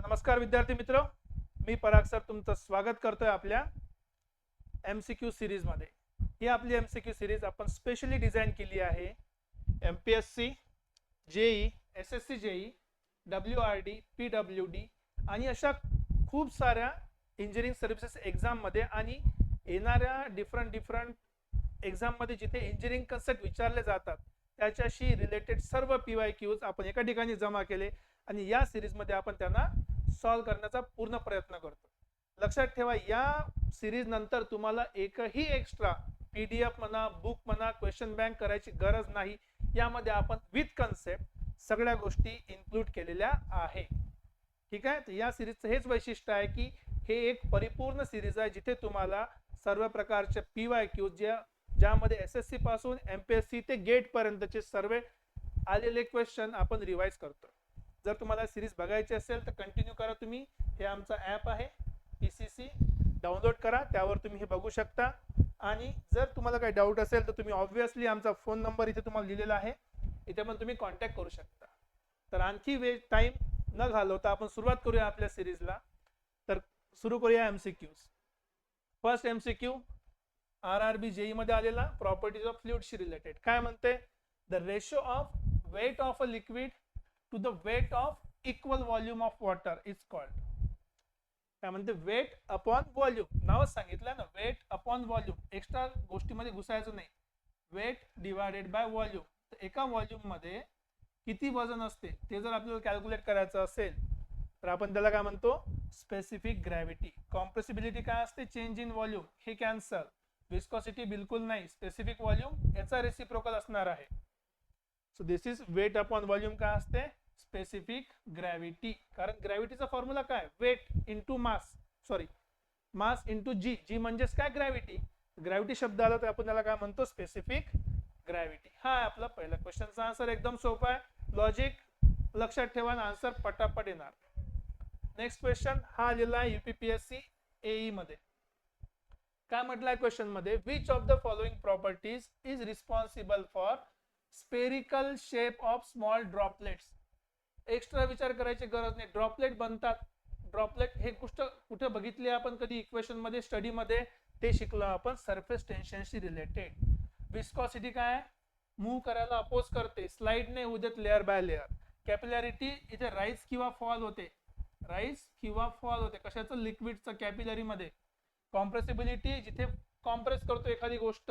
नमस्कार विद्यार्थी मित्र. मी पराग सर तुमचं स्वागत करतोय आपल्या एम सी क्यू सिरीजमध्ये ही आपली एम सी क्यू सिरीज आपण स्पेशली डिझाईन केली आहे M P S C JE S S C JE W R D P W D आणि अशा खूप साऱ्या इंजिनिअरिंग सर्व्हिसेस एक्झाममध्ये आणि येणाऱ्या डिफरंट डिफरंट एक्झाममध्ये जिथे इंजिनिअरिंग कन्सेप्ट विचारले जातात त्याच्याशी रिलेटेड सर्व पी वाय क्यूज आपण एका ठिकाणी जमा केले आणि या सिरीजमध्ये आपण त्यांना सॉल्व्ह करण्याचा पूर्ण प्रयत्न करतो. लक्षात ठेवा या सिरीज नंतर तुम्हाला एकही एक्स्ट्रा पी डी एफ म्हणा बुक म्हणा क्वेश्चन बँक करायची गरज नाही. यामध्ये आपण विथ कन्सेप्ट सगळ्या गोष्टी इन्क्लूड केलेल्या आहे. ठीक आहे? तर या सिरीजचं हेच वैशिष्ट्य आहे की हे एक परिपूर्ण सिरीज आहे जिथे तुम्हाला सर्व प्रकारचे पी वाय क्यू ज्या ज्यामध्ये एस एस सी पासून एम पी एस सी ते गेट पर्यंतचे सर्व आलेले क्वेश्चन आपण रिवाईज करतो जर तुम्हाला सिरीज बघायची असेल तर कंटिन्यू करा तुम्ही. हे आमचा ॲप आहे. पी सी सी डाउनलोड करा. त्यावर तुम्ही हे बघू शकता. आणि जर तुम्हाला काही डाऊट असेल तर तुम्ही ऑब्व्हियसली आमचा फोन नंबर इथे तुम्हाला लिहिलेला आहे. इथे पण तुम्ही कॉन्टॅक्ट करू शकता. तर आणखी वेळ टाइम न घालवता आपण सुरुवात करूया आपल्या सिरीजला. तर सुरू करूया M C Qs first M C Q R R B जेईमध्ये आलेला. प्रॉपर्टीज ऑफ फ्लुइडशी रिलेटेड काय म्हणते? The ratio of weight of a liquid to the weight of equal volume of water is called काय म्हणते? वेट अपॉन व्हॉल्यूम नावच सांगितलं ना weight upon volume extra गोष्टीमध्ये घुसायचं नाही. वेट डिवायडेड बाय व्हॉल्यूम तर एका व्हॉल्यूममध्ये किती वजन असते ते जर आपल्याला कॅल्क्युलेट करायचं असेल तर आपण त्याला काय म्हणतो? स्पेसिफिक ग्रॅव्हिटी कॉम्प्रेसिबिलिटी काय असते? चेंज इन व्हॉल्यूम हे कॅन्सल विस्कॉसिटी बिलकुल नाही. स्पेसिफिक व्हॉल्यूम याचा रेसिप्रोकल असणार आहे. So this is weight upon volume काय असते? स्पेसिफिक ग्रॅव्हिटी कारण ग्रॅव्हिटीचा फॉर्म्युला काय? Weight into mass sorry mass into G G म्हणजेच काय ग्रॅव्हिटी ग्रॅव्हिटी शब्द आला तर आपण त्याला काय म्हणतो? स्पेसिफिक ग्रॅव्हिटी हा आपला पहिला क्वेश्चनचा आन्सर एकदम सोपा आहे. लॉजिक लक्षात ठेवा आन्सर पटापट येणार. नेक्स्ट क्वेश्चन हा आलेला आहे युपीपीएससी एई मध्ये. काय म्हटलंय क्वेश्चनमध्ये? Which of the following properties is responsible for spherical shape of small droplets extra विचार करायची गरज नाही. ड्रॉपलेट बनतात. ड्रॉपलेट हे गोष्ट कुठे बघितली आपण कधी? इक्वेशनमध्ये स्टडी मध्ये. ते शिकलो आपण सरफेस टेन्शनशी रिलेटेड विस्कॉसिटी काय? मूव्ह करायला अपोज करते. स्लाइड नाही होऊ लेअर बाय लेअर कॅपिलॅरिटी इथे राईस किंवा फॉल होते. राईस किंवा फॉल होते. कशाचं? लिक्विडचं कॅपिलरी मध्ये. कॉम्प्रेसिबिलिटी जिथे कॉम्प्रेस करतो एखादी गोष्ट.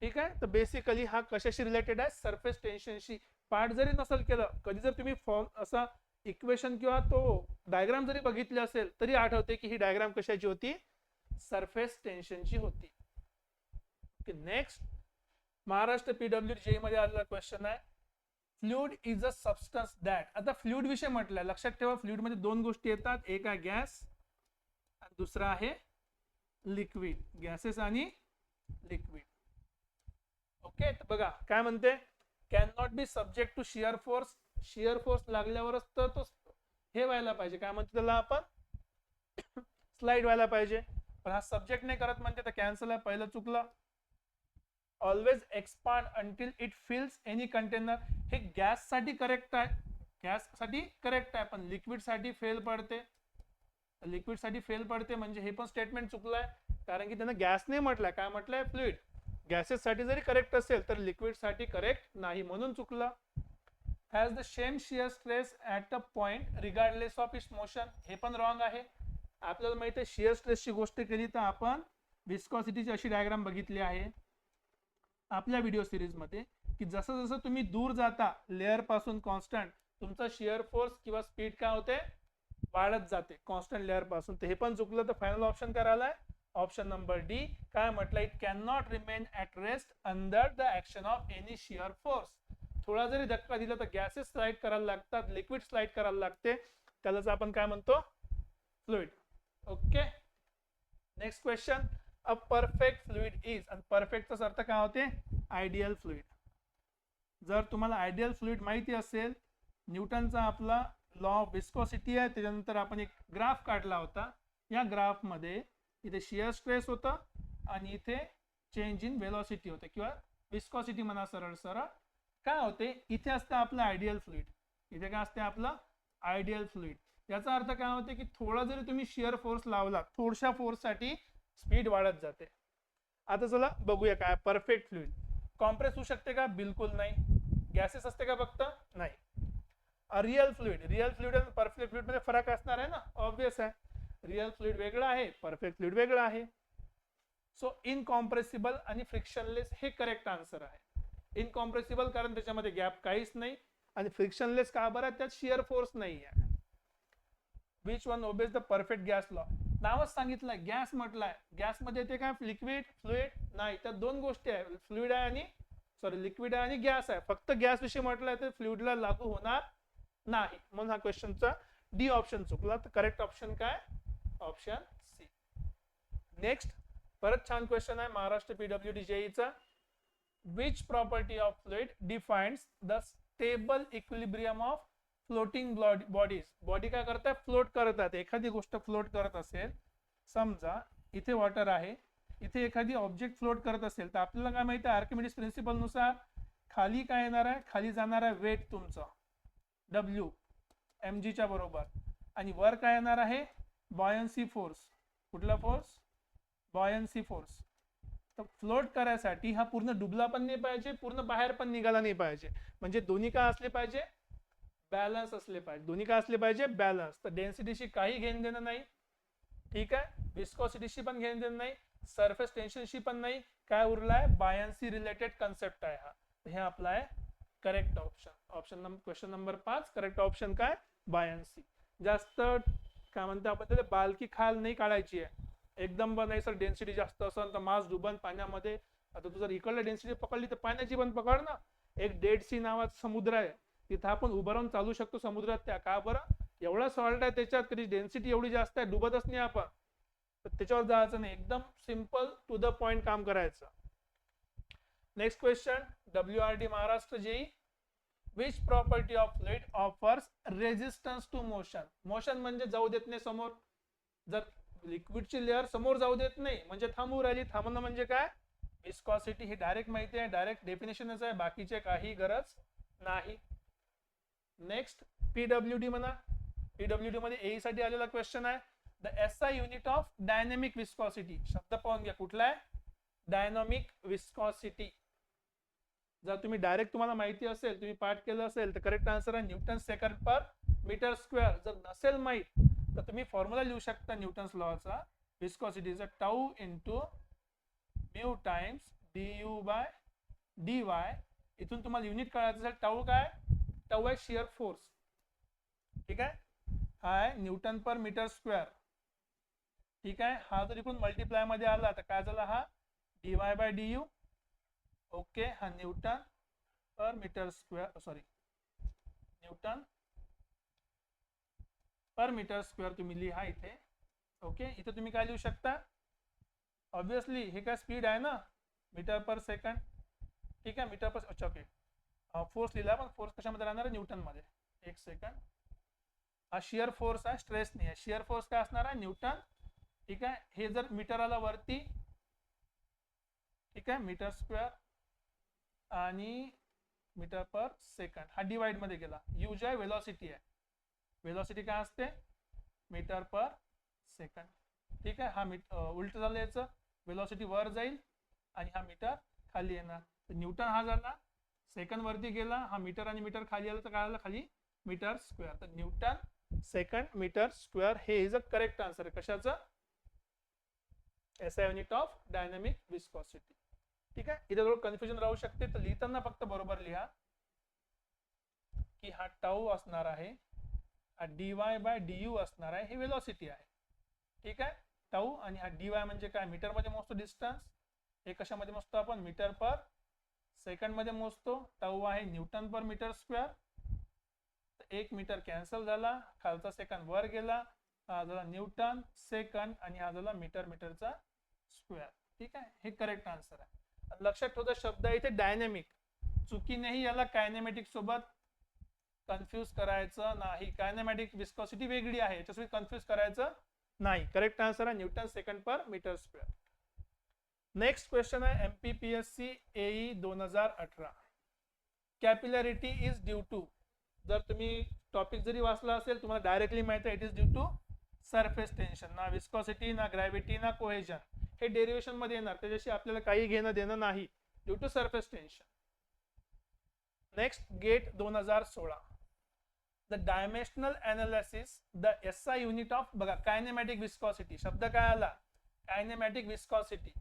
ठीक आहे? तर बेसिकली हा कशाशी रिलेटेड आहे? सरफेस टेन्शनशी पार्ट जरी नसेल केलं कधी जर तुम्ही फॉर्म असा इक्वेशन किंवा तो डायग्राम जरी बघितली असेल तरी आठवते की ही डायग्राम कशाची होती? सरफेस टेन्शनची होती. नेक्स्ट महाराष्ट्र पीडब्ल्यू जे मध्ये आलेला क्वेश्चन आहे. Fluid is a substance that आता फ्लुइड विषय म्हटलंय. लक्षात ठेवा फ्लुइडमध्ये दोन गोष्टी येतात. एक आहे गॅस आणि दुसरा आहे लिक्विड गॅसेस आणि लिक्विड ओके बघा काय म्हणते? Can not be subject to shear force shear force लागल्यावरच तर तो हे व्हायला पाहिजे. काय म्हणते त्याला आपण? स्लाइड व्हायला पाहिजे. पण हा सब्जेक्ट नाही करत म्हणते तर कॅन्सल आहे. पहिलं चुकलं. Always expand until it fills any container हे गॅससाठी करेक्ट आहे. गॅससाठी करेक्ट आहे पण लिक्विडसाठी फेल पडते. लिक्विडसाठी फेल पडते म्हणजे हे पण स्टेटमेंट चुकलंय. कारण की त्यांना गॅस नाही म्हटलंय. काय म्हटलंय? फ्लुइड गॅसेस साठी जरी करेक्ट असेल तर लिक्विडसाठी करेक्ट नाही म्हणून चुकलं. Has the same shear stress at a point regardless of its motion हे पण रॉंग आहे. आपल्याला माहिती आहे शिअर स्ट्रेसची गोष्ट केली तर आपण विस्कॉसिटीची अशी डायग्राम बघितली आहे. आपल्या व्हिडिओ सिरीजमध्ये की जसं जसं तुम्ही दूर जाता लेअरपासून कॉन्स्टंट तुमचा शिअर फोर्स किंवा स्पीड काय होते? वाढत जाते कॉन्स्टंट लेअरपासून. तर हे पण चुकलं तर फायनल ऑप्शन करायला आहे ऑप्शन नंबर डी काय म्हटलं it can not remain at rest under the action of any shear force थोडा जरी धक्का दिला तर गॅसेस स्लाइड करायला लागतात लिक्विड स्लाइड करायला लागते. त्यालाच आपण काय म्हणतो? Fluid okay next question a perfect fluid is आणि परफेक्टचाच अर्थ काय होते? आयडियल फ्लुइड जर तुम्हाला आयडियल फ्लुइड माहिती असेल न्यूटनचा आपला लॉ ऑफ विस्कॉसिटी आहे त्याच्यानंतर आपण एक ग्राफ काढला होता. या ग्राफमध्ये इथे शिअर स्ट्रेस होतं आणि इथे चेंज इन वेलॉसिटी होते किंवा विस्कॉसिटी म्हणा सरळ सरळ. काय होते? इथे असतं आपलं आयडियल फ्लुइड इथे काय असते आपलं आयडियल फ्लुइड याचा अर्थ काय होते की थोडा जरी तुम्ही शिअर फोर्स लावला थोडशा फोर्ससाठी स्पीड वाढत जाते. आता चला बघूया काय? परफेक्ट फ्लुईड कॉम्प्रेस होऊ शकते का? बिलकुल नाही. गॅसेस असते का फक्त? नाही. रिअल फ्लुईड रिअल फ्लुईड आणि परफेक्ट फ्लुईडमध्ये फरक असणार आहे ना? ऑब्विस आहे. रिअल फ्लुइड वेगळं आहे परफेक्ट फ्लुइड वेगळं आहे. सो इनकॉम्प्रेसिबल आणि फ्रिक्शनलेस हे करेक्ट आन्सर आहे. इनकॉम्प्रेसिबल कारण त्याच्यामध्ये गॅप काहीच नाही आणि फ्रिक्शनलेस का बरं? त्यात शिअर फोर्स नाही आहे which one obeys the perfect gas law नावच सांगितलंय गॅस म्हटलंय. गॅसमध्ये काय लिक्विड फ्लुइड नाही त्यात दोन गोष्टी आहे. फ्लुइड आहे आणि सॉरी लिक्विड आहे आणि गॅस आहे. फक्त गॅस विषयी म्हटलंय तर फ्लुइडला लागू होणार नाही. म्हणून हा क्वेश्चनचा डी ऑप्शन चुकला. तर करेक्ट ऑप्शन काय? ऑप्शन सी नेक्स्ट परत छान क्वेश्चन आहे Maharashtra P W D जेईचा which property of fluid defines the stable equilibrium of floating bodies body काय करतात? फ्लोट करतात. एखादी गोष्ट फ्लोट करत असेल समजा इथे वॉटर आहे इथे एखादी ऑब्जेक्ट फ्लोट करत असेल तर आपल्याला काय माहिती आहे? आर्किमिडीज प्रिन्सिपलनुसार खाली काय येणार आहे? खाली जाणार आहे वेट तुमचं. डब्ल्यू एम जीच्या बरोबर. आणि वर काय येणार आहे? बॉयन्सी फोर्स कुठला फोर्स बॉयन्सी फोर्स तर फ्लोट करायसाठी हा पूर्ण डुबला पण नाही पाहिजे पूर्ण बाहेर पण निघाला नाही पाहिजे. म्हणजे दोन्ही का असले पाहिजे? बॅलन्स असले पाहिजे. दोन्ही का असले पाहिजे? बॅलन्स तर डेन्सिटीशी काही घेणं देणं नाही. ठीक आहे? विस्कॉसिटीशी पण घेणं देणं नाही. सरफेस टेन्शनशी पण नाही. काय उरलाय? बायन्सी रिलेटेड कन्सेप्ट आहे हा. हे आपला आहे correct option option number question number पाच. करेक्ट ऑप्शन काय? बायन्सी जास्त काय म्हणतो आपण त्याला बालकी खाल नाही काढायची आहे. एकदम पण नाही सर डेन्सिटी जास्त असेल तर मास डुबन पाण्यामध्ये आता तू जर इकडलं डेन्सिटी पकडली तर पाण्याची पण पकड ना. एक डेड सी नावाचा समुद्र आहे. तिथं आपण उभं राहून चालू शकतो समुद्रात त्या. का बरं? एवढा सॉल्ट आहे त्याच्यात कधी डेन्सिटी एवढी जास्त आहे डुबतच नाही आपण. तर त्याच्यावर जायचं नाही. एकदम सिंपल टू द पॉइंट काम करायचं. Next question W R D Maharashtra JE which property of fluid offers resistance to motion motion म्हणजे जाऊ देत नाही समोर. जर लिक्विडची लेअर समोर जाऊ देत नाही म्हणजे थांबू राहिली. थांबणं म्हणजे काय? विस्कॉसिटी ही डायरेक्ट माहिती आहे. डायरेक्ट डेफिनेशनच आहे. बाकीचे काही गरज नाही. नेक्स्ट पीडब्ल्यू डी म्हणा. पीडब्ल्यू डी मध्ये ए साठी आलेला क्वेश्चन आहे. The S I unit of dynamic viscosity शब्द पाहून घ्या. कुठला आहे? डायनॉमिक विस्कॉसिटी जर तुम्ही डायरेक्ट तुम्हाला माहिती असेल तुम्ही पाठ केलं असेल तर करेक्ट आन्सर आहे newton second per metre square जर नसेल माहीत तर तुम्ही फॉर्म्युला लिहू शकता न्यूटन्स लॉचा विस्कॉसिटीचा tau into mu times D U by D Y इथून तुम्हाला युनिट कळायचं असेल टाऊ काय? टाऊ आहे शिअर फोर्स ठीक आहे? हा आहे न्यूटन पर मीटर स्क्वेअर ठीक आहे? हा जर इकडून मल्टिप्लायमध्ये आला तर काय झाला हा? D Y by D U okay हा newton per metre square sorry newton per metre square तुम्ही लिहा इथे. ओके इथे तुम्ही काय लिहू शकता? ऑब्विसली हे काय स्पीड आहे ना? मीटर पर सेकंड ठीक आहे मीटर पर अच्छा ओके फोर्स लिहिला पण फोर्स कशामध्ये राहणार आहे? एक सेकंड हा शिअर फोर्स आहे स्ट्रेस नाही आहे. शिअर फोर्स काय असणार आहे? न्यूटन. ठीक आहे हे जर मीटर आला वरती ठीक आहे मीटर स्क्वेअर आणि मीटर पर सेकंड. हा डिवाइडमध्ये गेला. यू जे वेलॉसिटी आहे. वेलॉसिटी काय असते? Metre per second. ठीक आहे? हा मीट उलट झालं याचं. वेलॉसिटी वर जाईल आणि हा मीटर खाली येणार. तर न्यूटन हा झाला. सेकंड वरती गेला. हा मीटर आणि मीटर खाली आला तर काय आलं? खाली मीटर स्क्वेअर तर न्यूटन सेकंड मीटर स्क्वेअर हे इज अ करेक्ट आन्सर आहे. कशाचं? S I unit of dynamic viscosity ठीक आहे? इथे थोडं कन्फ्युजन राहू शकते तर लिहिताना फक्त बरोबर लिहा. की हा टाऊ असणार आहे हा D Y by D U असणार आहे हे वेलॉसिटी आहे. ठीक आहे? टाऊ आणि हा डी वाय म्हणजे काय? मीटरमध्ये मोजतो डिस्टन्स हे कशामध्ये मोजतो आपण? मीटर पर सेकंडमध्ये मोजतो. टाऊ आहे न्यूटन पर मीटर स्क्वेअर एक मीटर कॅन्सल झाला. खालचा सेकंड वर गेला. हा झाला न्यूटन सेकंड आणि हा झाला मीटर मीटरचा स्क्वेअर ठीक आहे? हे करेक्ट आन्सर आहे. लक्षात ठेवता शब्द आहे इथे डायनॅमिक चुकीनेही याला कायनेमॅटिक सोबत कन्फ्यूज करायचं नाही. कायनेमॅटिक विस्कॉसिटी वेगळी आहे. याच्यासोबत कन्फ्यूज करायचं नाही. करेक्ट आन्सर आहे newton second per metre square next question आहे एमपीपीएससी एई दोन हजार अठरा. कॅपिलॅरिटी इज ड्यू टू जर तुम्ही टॉपिक जरी वाचला असेल तुम्हाला डायरेक्टली माहिती आहे it is due to surface tension ना विस्कॉसिटी ना ग्रॅव्हिटी ना कोहेजन हे डेरिवेशनमध्ये येणार. त्याच्याशी आपल्याला काही घेणं देणं नाही. Due to surface tension next GATE दोन हजार सोळा. The dimensional analysis the S I unit of बघा कायनेमॅटिक विस्कॉसिटी शब्द काय आला? कायनेमॅटिक विस्कॉसिटी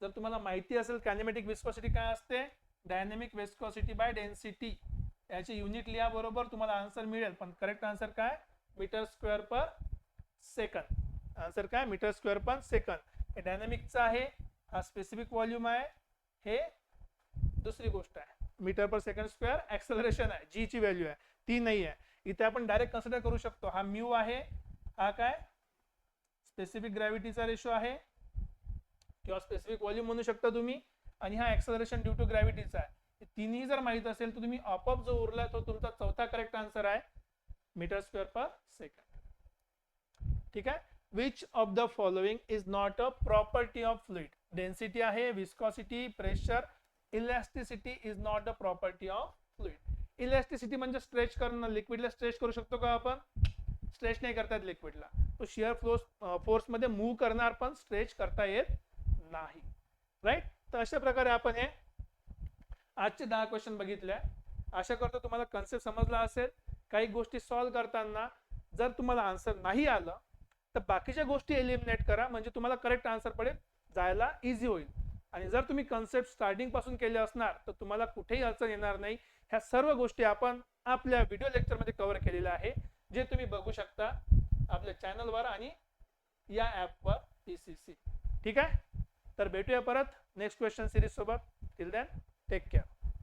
जर तुम्हाला माहिती असेल कायनेमॅटिक विस्कॉसिटी काय असते? डायनेमिक विस्कॉसिटी बाय डेन्सिटी याची युनिट लिहा बरोबर तुम्हाला आन्सर मिळेल. पण करेक्ट आन्सर काय? Metre square per second answer काय? मीटर स्क्वेअर पर सेकंद हे डायनॅमिकचा आहे हा स्पेसिफिक व्हॉल्यूम आहे हे दुसरी गोष्ट आहे. Metre per second square acceleration आहे जी ची व्हॅल्यू आहे ती नाही आहे. इथे आपण डायरेक्ट कन्सिडर करू शकतो हा म्यू आहे हा काय? स्पेसिफिक ग्रॅव्हिटीचा रेशो आहे किंवा स्पेसिफिक व्हॉल्यूम म्हणू शकता तुम्ही आणि हा ऍक्सलरेशन ड्यू टू ग्रॅव्हिटीचा आहे. तिन्ही जर माहीत असेल तर तुम्ही आपोआप जो उरला तो तुमचा चौथा करेक्ट आन्सर आहे मीटर स्क्वेअर पर सेकंड ठीक आहे? Which of the following is not a property of fluid density आहे viscosity pressure elasticity is not a property of fluid elasticity म्हणजे स्ट्रेच करणं लिक्विडला स्ट्रेच करू शकतो का आपण? स्ट्रेच नाही करता येत लिक्विडला तो शेअर फोर्स फोर्समध्ये मूव्ह करणार पण स्ट्रेच करता येत नाही. राईट तर अशा प्रकारे आपण हे आजचे दहा क्वेश्चन बघितले. आशा करतो तुम्हाला कन्सेप्ट समजला असेल. काही गोष्टी सॉल्व्ह करताना जर तुम्हाला आन्सर नाही आलं तर बाकीच्या गोष्टी एलिमिनेट करा म्हणजे तुम्हाला करेक्ट आन्सर पडेल जायला इझी होईल. आणि जर तुम्ही कन्सेप्ट स्टार्टिंगपासून केले असणार तर तुम्हाला कुठेही अडचण येणार नाही. ह्या सर्व गोष्टी आपण आपल्या व्हिडिओ लेक्चरमध्ये कव्हर केलेल्या आहे जे तुम्ही बघू शकता आपल्या चॅनलवर आणि या ॲपवर पी सी सी ठीक आहे? तर भेटूया परत नेक्स्ट क्वेश्चन सिरीज सोबत. Till then take care